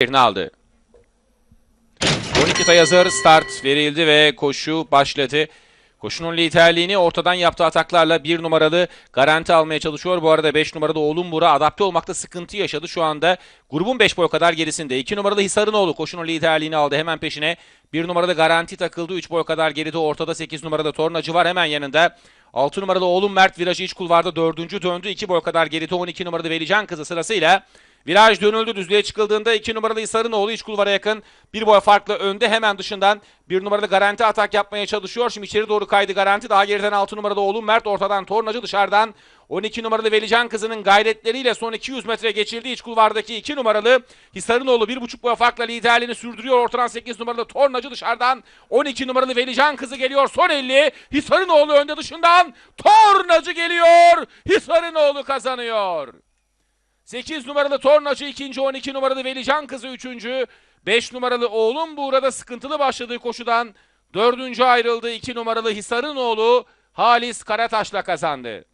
yerini aldı. 12 tay hazır start verildi ve koşu başladı. Koşunun liderliğini ortadan yaptığı ataklarla bir numaralı garanti almaya çalışıyor. Bu arada 5 numaralı Oğlum Bura adapte olmakta sıkıntı yaşadı. Şu anda grubun 5 boy kadar gerisinde. 2 numaralı Hisarınoğlu koşunun liderliğini aldı. Hemen peşine 1 numaralı garanti takıldı. 3 boy kadar geride ortada 8 numarada Tornacı var hemen yanında. 6 numaralı Oğlum Mert virajı iç kulvarda 4. döndü. 2 boy kadar geride 12 numaralı Velican kızı sırasıyla Viraj dönüldü düzlüğe çıkıldığında 2 numaralı Hisarınoğlu iç kulvara yakın bir boy farklı önde hemen dışından bir numaralı garanti atak yapmaya çalışıyor. Şimdi içeri doğru kaydı garanti daha geriden 6 numaralı oğlum Mert ortadan tornacı dışarıdan 12 numaralı Velican kızının gayretleriyle son 200 metre geçildi. İç kulvardaki 2 numaralı Hisarınoğlu 1,5 boy farkla liderliğini sürdürüyor. Ortadan 8 numaralı tornacı dışarıdan 12 numaralı Velican kızı geliyor. Son 50 Hisarınoğlu önde dışından tornacı geliyor. Hisarınoğlu kazanıyor. 8 numaralı Tornacı ikinci, 12 numaralı Velican kızı üçüncü, 5 numaralı oğlum burada sıkıntılı başladığı koşudan dördüncü ayrıldı. 2 numaralı Hisarınoğlu Halis Karataş'la kazandı.